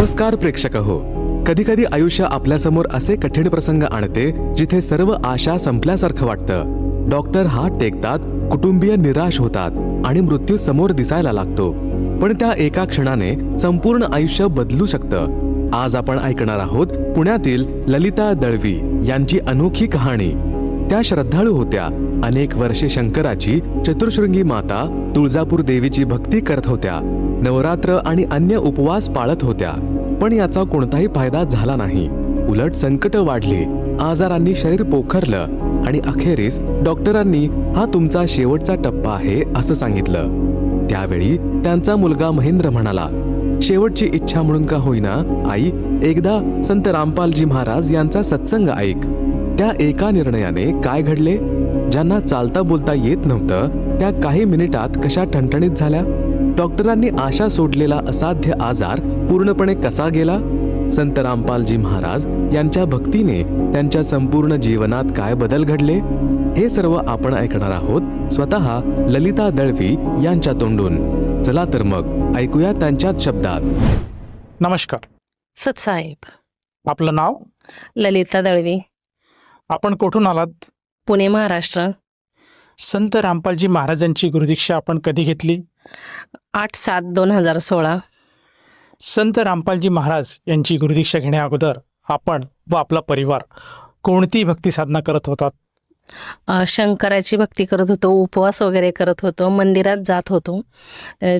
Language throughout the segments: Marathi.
नमस्कार प्रेक्षक हो कधी कधी आयुष्य आपल्यासमोर असे कठीण प्रसंग आणते जिथे सर्व आशा संपल्यासारखं वाटतं. डॉक्टर हात टेकतात कुटुंबीय निराश होतात आणि मृत्यू समोर दिसायला लागतो. पण त्या एका क्षणाने संपूर्ण आयुष्य बदलू शकतं. आज आपण ऐकणार आहोत पुण्यातील ललिता दळवी यांची अनोखी कहाणी. त्या श्रद्धाळू होत्या. अनेक वर्षे शंकराची चतुर्शृंगी माता तुळजापूर देवीची भक्ती करत होत्या. नवरात्र आणि अन्य उपवास पाळत होत्या. पण याचा कोणताही फायदा झाला नाही. उलट संकट वाढली आजारांनी शरीर पोखरलं आणि अखेरीस डॉक्टरांनी हा तुमचा शेवटचा टप्पा आहे असं सांगितलं. त्यावेळी त्यांचा मुलगा महेंद्र म्हणाला शेवटची इच्छा म्हणून का होईना आई एकदा संत रामपालजी महाराज यांचा सत्संग ऐक. त्या एका निर्णयाने काय घडले? ज्यांना चालता बोलता येत नव्हतं त्या काही मिनिटात कशा ठणठणीत झाल्या? डॉक्टरांनी आशा सोडलेला असाध्य आजार पूर्णपणे कसा गेला? संत रामपालजी महाराज यांच्या भक्तीने त्यांच्या संपूर्ण जीवनात काय बदल घडले? हे सर्व आपण ऐकणार आहोत स्वतः ललिता दळवी यांच्या तोंडून. चला तर मग ऐकूया त्यांच्याच शब्दात. नमस्कार. सतसाहेब. आपलं नाव? ललिता दळवी. आपण कुठून आलात? पुणे महाराष्ट्र. संत रामपालजी महाराजांची गुरुदीक्षा आपण कधी घेतली? आठ सात दोन हजार सोळा. संत रामपालजी महाराज यांची गुरुदीक्षा घेण्या अगोदर आपण व आपला परिवार कोणती भक्ती साधना करत होतात? शंकराची भक्ती करत होतो उपवास वगैरे करत होतो मंदिरात जात होतो.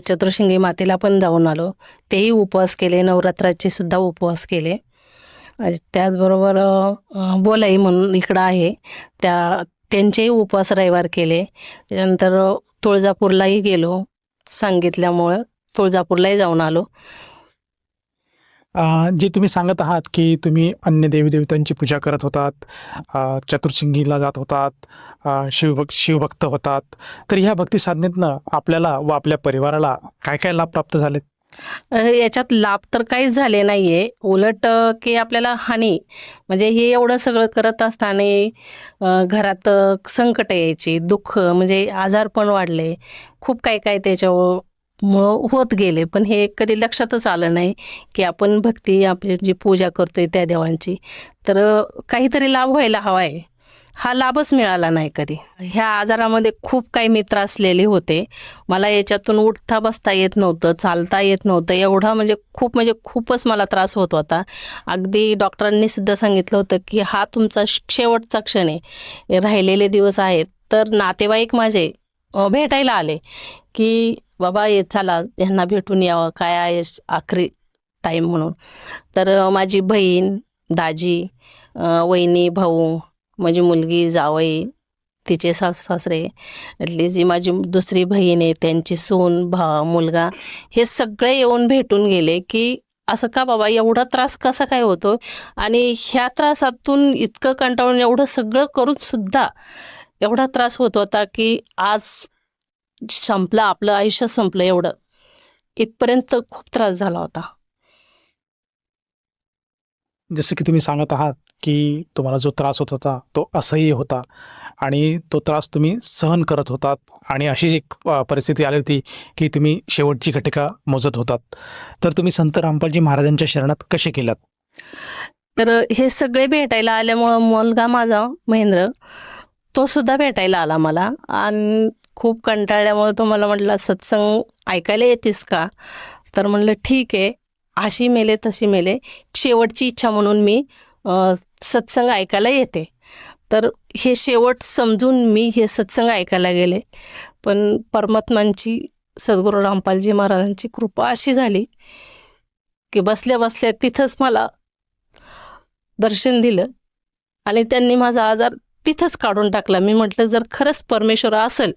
चतुर्शिंगी मातेला पण जाऊन आलो. तेही उपवास केले नवरात्राचे सुद्धा उपवास केले. त्याचबरोबर बोलाई म्हणून इकडं आहे. त्या त्यांचेही उपवास रविवार केले. त्यानंतर तुळजापूरलाही गेलो. सांगितल्यामुळं तुळजापूरलाही जाऊन आलो. जे तुम्ही सांगत आहात की तुम्ही अन्य देवीदेवतांची पूजा करत होतात चतुर्सिंगीला चतुर्शिंगीला जात होतात शिवभक् शिवभक्त शिवभक्त होतात तर ह्या भक्ती साधनेतनं आपल्याला व आपल्या परिवाराला काय काय लाभ प्राप्त झालेत? याच्यात लाभ तर काहीच झाले नाहीये. उलट की आपल्याला हानी म्हणजे हे एवढं सगळं करत असताना घरात संकट यायची दुःख म्हणजे आजार पण वाढले खूप काही काही त्याच्यावर मुळं होत गेले. पण हे कधी लक्षातच आलं नाही की आपण भक्ती आपली जी पूजा करतोय त्या देवांची तर काहीतरी लाभ व्हायला हवा आहे. हा लाभच मिळाला नाही कधी. ह्या आजारामध्ये खूप काही मी त्रासलेले होते. मला याच्यातून उठता बसता येत नव्हतं चालता येत नव्हतं. एवढा म्हणजे खूप म्हणजे खूपच मला त्रास होत होता. अगदी डॉक्टरांनी सुद्धा सांगितलं होतं की हा तुमचा शेवटचा क्षण आहे. राहिलेले दिवस आहेत. तर नातेवाईक माझे भेटायला आले की बाबा ये चला यांना भेटून यावं काय आहे आखरी टाईम म्हणून. तर माझी बहीण दाजी वहिनी भाऊ माझी मुलगी जावई तिचे सासू सासरे इथली जी माझी दुसरी बहीण आहे त्यांची सून भा मुलगा हे सगळे येऊन भेटून गेले की असं का बाबा एवढा त्रास कसा काय होतो? आणि ह्या त्रासातून इतकं कंटाळून एवढं सगळं करून सुद्धा एवढा त्रास होत होता की आज संपलं आपलं आयुष्य संपलं एवढं. इथपर्यंत खूप त्रास झाला होता. जसं की तुम्ही सांगत आहात की तुम्हाला जो त्रास होत होता तो असह्य होता आणि तो त्रास तुम्ही सहन करत होतात आणि अशी एक परिस्थिती आली होती की तुम्ही शेवटची घटिका मोजत होतात. तर तुम्ही संत रामपालजी महाराजांच्या शरणात कसे केलात? तर हे सगळे भेटायला आल्यामुळं मुलगा माझा महेंद्र तो सुद्धा भेटायला आला मला. आणि खूप कंटाळल्यामुळे तो मला म्हटला सत्संग ऐकायला येतेस का? तर म्हणलं ठीक आहे. अशी मेले तशी मेले. शेवटची इच्छा म्हणून मी सत्संग ऐकायला येते. तर हे शेवट समजून मी हे सत्संग ऐकायला गेले. पण परमात्मांची सद्गुरू रामपालजी महाराजांची कृपा अशी झाली की बसल्या बसल्या तिथंच मला दर्शन दिलं आणि त्यांनी माझा आजार तिथंच काढून टाकला. मी म्हटलं जर खरंच परमेश्वर असेल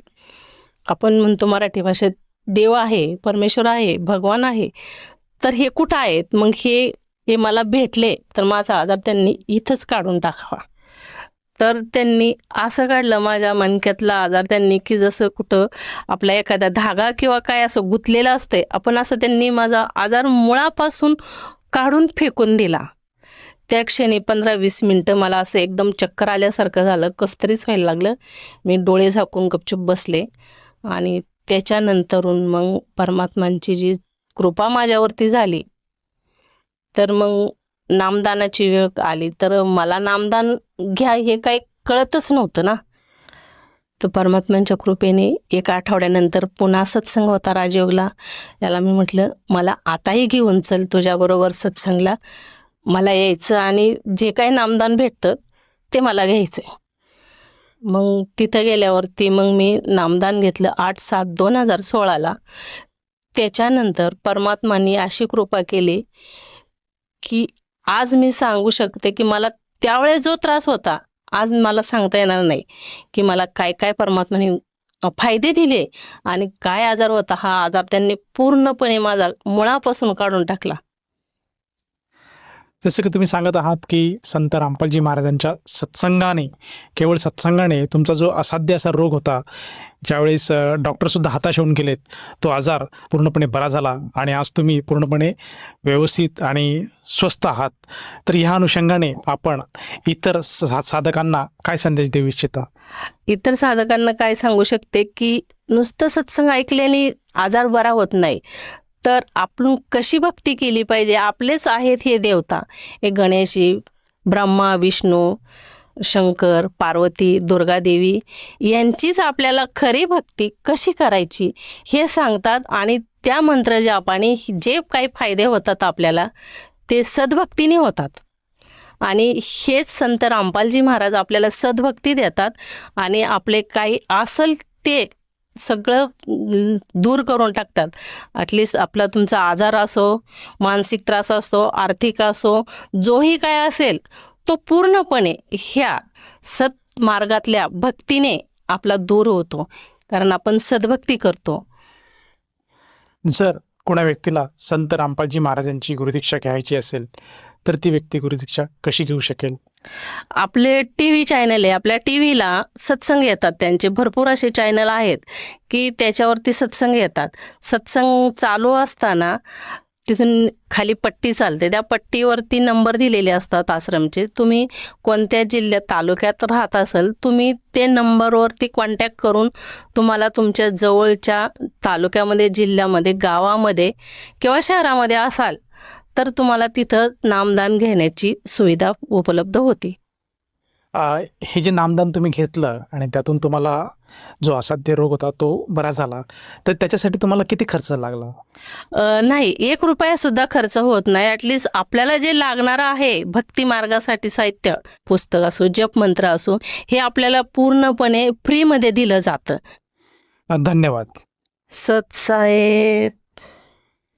आपण म्हणतो मराठी भाषेत देव आहे परमेश्वर आहे भगवान आहे तर हे कुठं आहेत? मग हे हे मला भेटले तर माझा आजार त्यांनी इथंच काढून टाकावा. तर त्यांनी असं काढलं माझ्या मणक्यातला आजार त्यांनी की जसं कुठं आपला एखादा धागा किंवा काय असं गुंतलेलं असते आपण असं त्यांनी माझा आजार मुळापासून काढून फेकून दिला. त्या क्षणी पंधरा वीस मिनटं मला असं एकदम चक्कर आल्यासारखं झालं. कसतरीच व्हायला लागलं. मी डोळे झाकून गपचूप बसले. आणि त्याच्यानंतरून मग परमात्मांची जी कृपा माझ्यावरती झाली तर मग नामदानाची वेळ आली. तर मला नामदान घ्या हे काही कळतच नव्हतं ना. तर परमात्म्यांच्या कृपेने एका आठवड्यानंतर पुन्हा सत्संग होता राजयोगला. याला मी म्हटलं मला आताही घेऊन चल तुझ्याबरोबर सत्संगला. मला यायचं आणि जे काही नामदान भेटतं ते मला घ्यायचं मग तिथं गेल्यावरती मग मी नामदान घेतलं आठ सात दोन हजार सोळाला. त्याच्यानंतर परमात्मानी अशी कृपा केली की आज मी सांगू शकते की मला त्यावेळेस जो त्रास होता आज मला सांगता येणार नाही की मला काय काय परमात्माने फायदे दिले आणि काय आजार होता हा आजार त्यांनी पूर्णपणे माझा मुळापासून काढून टाकला. जसं की तुम्ही सांगत आहात की संत रामपालजी महाराजांच्या सत्संगाने केवळ सत्संगाने तुमचा जो असाध्य असा रोग होता ज्यावेळेस डॉक्टरसुद्धा हाताश होऊन गेलेत तो आजार पूर्णपणे बरा झाला आणि आज तुम्ही पूर्णपणे व्यवस्थित आणि स्वस्त आहात. तर ह्या अनुषंगाने आपण इतर सा साधकांना काय संदेश देऊ इच्छिता? इतर साधकांना काय सांगू शकते की नुसतं सत्संग ऐकल्याने आजार बरा होत नाही. तर आपण कशी भक्ती केली पाहिजे? आपलेच आहेत हे देवता. हे गणेशी ब्रह्मा विष्णू शंकर पार्वती दुर्गादेवी यांचीच आपल्याला खरी भक्ती कशी करायची हे सांगतात आणि त्या मंत्र जापाने जे काही फायदे होतात आपल्याला ते सद्भक्तीने होतात. आणि हेच संत रामपालजी महाराज आपल्याला सद्भक्ती देतात आणि आपले काही असल ते सगळं दूर करून टाकतात. ॲटलिस्ट आपला तुमचा आजार असो मानसिक त्रास असतो आर्थिक असो जोही काय असेल तो पूर्णपणे ह्या सत मार्गातल्या भक्तीने आपला दूर होतो. कारण आपण सद्भक्ती करतो. जर कोणा व्यक्तीला संत रामपालजी महाराजांची गुरुदीक्षा घ्यायची असेल तर ती व्यक्ती गुरुदीक्षा कशी घेऊ शकेल? आपले टी व्ही चॅनल आहे आपल्या टी व्हीला सत्संग येतात त्यांचे. भरपूर असे चॅनल आहेत की त्याच्यावरती सत्संग येतात. सत्संग चालू असताना तिथून खाली पट्टी चालते. त्या पट्टीवरती नंबर दिलेले असतात आश्रमचे. तुम्ही कोणत्या जिल्ह्यात तालुक्यात राहत असाल तुम्ही ते नंबरवरती कॉन्टॅक्ट करून तुम्हाला तुमच्या जवळच्या तालुक्यामध्ये जिल्ह्यामध्ये गावामध्ये किंवा शहरामध्ये असाल तर तुम्हाला तिथं नामदान घेण्याची सुविधा उपलब्ध होती. हे जे नामदान तुम्ही घेतलं आणि त्यातून तुम्हाला जो असाध्य रोग होता तो बरा झाला तर त्याच्यासाठी तुम्हाला किती खर्च लागला? नाही एक रुपया सुद्धा खर्च होत नाही. ॲटलिस्ट आपल्याला जे लागणारं आहे भक्ती मार्गासाठी साहित्य पुस्तक असो जप मंत्र असो हे आपल्याला पूर्णपणे फ्रीमध्ये दिलं जातं. धन्यवाद. सत्साहेब